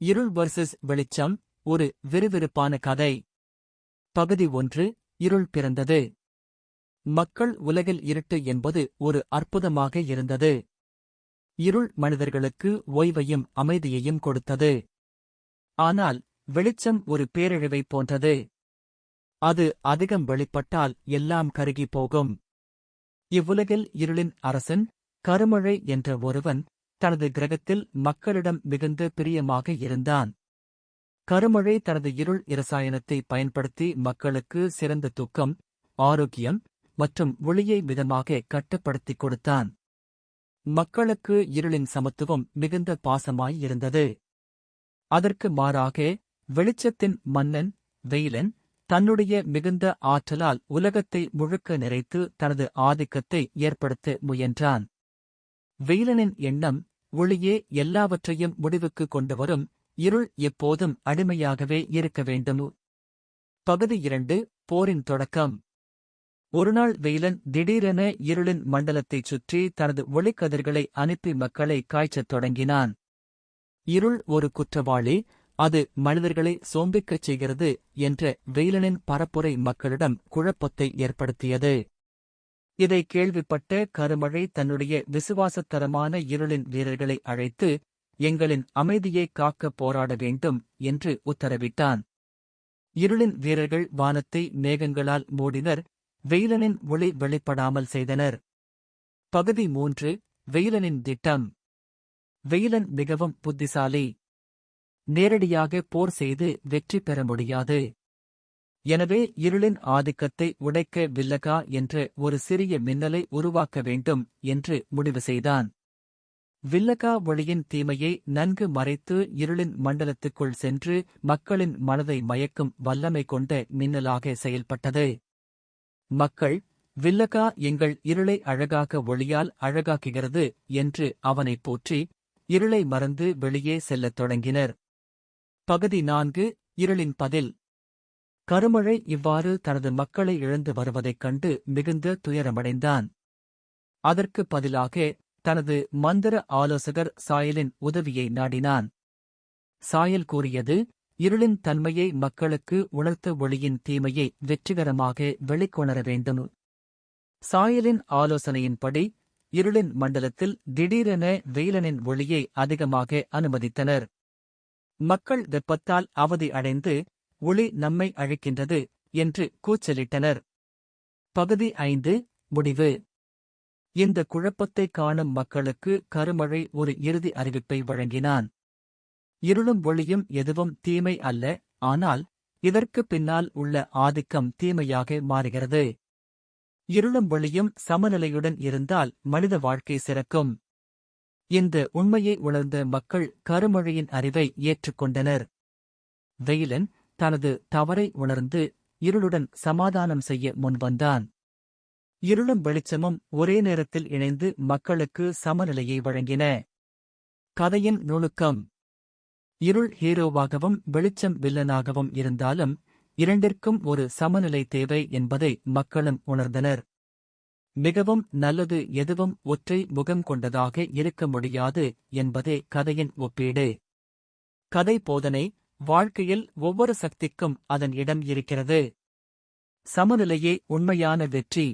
இருள் வர்சஸ் வெளிச்சம் ஒரு விறுவிறுப்பான கதை. பகுதி ஒன்று இருள் பிறந்தது. மக்கள் உலகில் இருட்டு என்பது ஒரு அற்புதமாக இருந்தது. இருள் மனிதர்களுக்கு ஓய்வையும் அமைதியையும் கொடுத்தது. ஆனால் வெளிச்சம் ஒரு பேரழிவை போன்றது. அது அதிகம் வெளிப்பட்டால் எல்லாம் கருகி போகும். இவ்வுலகில் இருளின் அரசன் கருமழை என்ற ஒருவன் தனது கிரகத்தில் மக்களிடம் மிகுந்த பிரியமாக இருந்தான். கருமழை தனது இருள் இரசாயனத்தை பயன்படுத்தி மக்களுக்கு சிறந்த தூக்கம் ஆரோக்கியம் மற்றும் ஒளியை மிதமாக கட்டுப்படுத்திக் கொடுத்தான். மக்களுக்கு இருளின் சமத்துவம் மிகுந்த பாசமாயிருந்தது அதற்கு மாறாக வெளிச்சத்தின் மன்னன் வெயிலன் தன்னுடைய மிகுந்த ஆற்றலால் உலகத்தை முழுக்க நிறைத்து தனது ஆதிக்கத்தை ஏற்படுத்த முயன்றான். வெயிலனின் எண்ணம் ஒளியே எல்லாவற்றையும் முடிவுக்கு கொண்டு வரும். இருள் எப்போதும் அடிமையாகவே இருக்க வேண்டும். பகுதி இரண்டு போரின் தொடக்கம். ஒருநாள் வெயிலன் திடீரென இருளின் மண்டலத்தைச் சுற்றி தனது ஒளிக்கதிர்களை அனுப்பி மக்களை காய்ச்சத் தொடங்கினான். இருள் ஒரு குற்றவாளி அது மனிதர்களை சோம்பிக்கச் செய்கிறது என்ற வெயிலனின் பரப்புரை மக்களிடம் குழப்பத்தை ஏற்படுத்தியது. இதை கேள்விப்பட்ட கருமழை தன்னுடைய விசுவாசத்தரமான இருளின் வீரர்களை அழைத்து எங்களின் அமைதியை காக்க போராட வேண்டும் என்று உத்தரவிட்டான். இருளின் வீரர்கள் வானத்தை மேகங்களால் மூடினர் வெயிலனின் ஒளி வெளிப்படாமல் செய்தனர். பகுதி மூன்று வெயிலனின் திட்டம். வெயிலன் மிகவும் புத்திசாலி. நேரடியாக போர் செய்து வெற்றி பெற முடியாது. எனவே இருளின் ஆதிக்கத்தை உடைக்க வில்லகா என்ற ஒரு சிறிய மின்னலை உருவாக்க வேண்டும் என்று முடிவு செய்தான். வில்லகா ஒளியின் தீமையை நன்கு மறைத்து இருளின் மண்டலத்துக்குள் சென்று மக்களின் மனதை மயக்கும் வல்லமை கொண்ட மின்னலாக செயல்பட்டது. மக்கள் வில்லகா எங்கள் இருளை அழகாக ஒளியால் அழகாக்குகிறது என்று அவனைப் போற்றி இருளை மறந்து வெளியே செல்லத் தொடங்கினர். பகுதி நான்கு இருளின் பதில். கருமழை இவ்வாறு தனது மக்களை இழந்து வருவதைக் கண்டு மிகுந்த துயரமடைந்தான். அதற்கு பதிலாக தனது மந்திர ஆலோசகர் சாயலின் உதவியை நாடினான். சாயல் கூறியது இருளின் தன்மையை மக்களுக்கு உணர்த்த ஒளியின் தீமையை வெற்றிகரமாக வெளிக்கொணர வேண்டும். சாயலின் ஆலோசனையின்படி இருளின் மண்டலத்தில் திடீரென வெயிலனின் ஒளியை அதிகமாக அனுமதித்தனர். மக்கள் வெப்பத்தால் அவதி அடைந்து ஒளி நம்மை அழைக்கின்றது என்று கூச்சலிட்டனர். பகுதி ஐந்து முடிவு. இந்த குழப்பத்தை காணும் மக்களுக்கு கருமழை ஒரு இறுதி அறிவிப்பை வழங்கினான். இருளும் ஒளியும் எதுவும் தீமை அல்ல ஆனால் இதற்கு பின்னால் உள்ள ஆதிக்கம் தீமையாக மாறுகிறது. இருளும் ஒளியும் சமநிலையுடன் இருந்தால் மனித வாழ்க்கை சிறக்கும். இந்த உண்மையை உணர்ந்த மக்கள் கருமழையின் அறிவை ஏற்றுக்கொண்டனர். வெயிலன் தனது தவறை உணர்ந்து இருளுடன் சமாதானம் செய்ய முன்வந்தான். இருளும் வெளிச்சமும் ஒரே நேரத்தில் இணைந்து மக்களுக்கு சமநிலையை வழங்கின. கதையின் நுணுக்கம். இருள் ஹீரோவாகவும் வெளிச்சம் வில்லனாகவும் இருந்தாலும் இரண்டிற்கும் ஒரு சமநிலை தேவை என்பதை மக்களும் உணர்ந்தனர். மிகவும் நல்லது எதுவும் ஒற்றை முகம் கொண்டதாக இருக்க முடியாது என்பதே கதையின் ஒப்பீடு. கதை போதனை வாழ்க்கையில் ஒவ்வொரு சக்திக்கும் அதன் இடம் இருக்கிறது. சமநிலையே உண்மையான வெற்றி.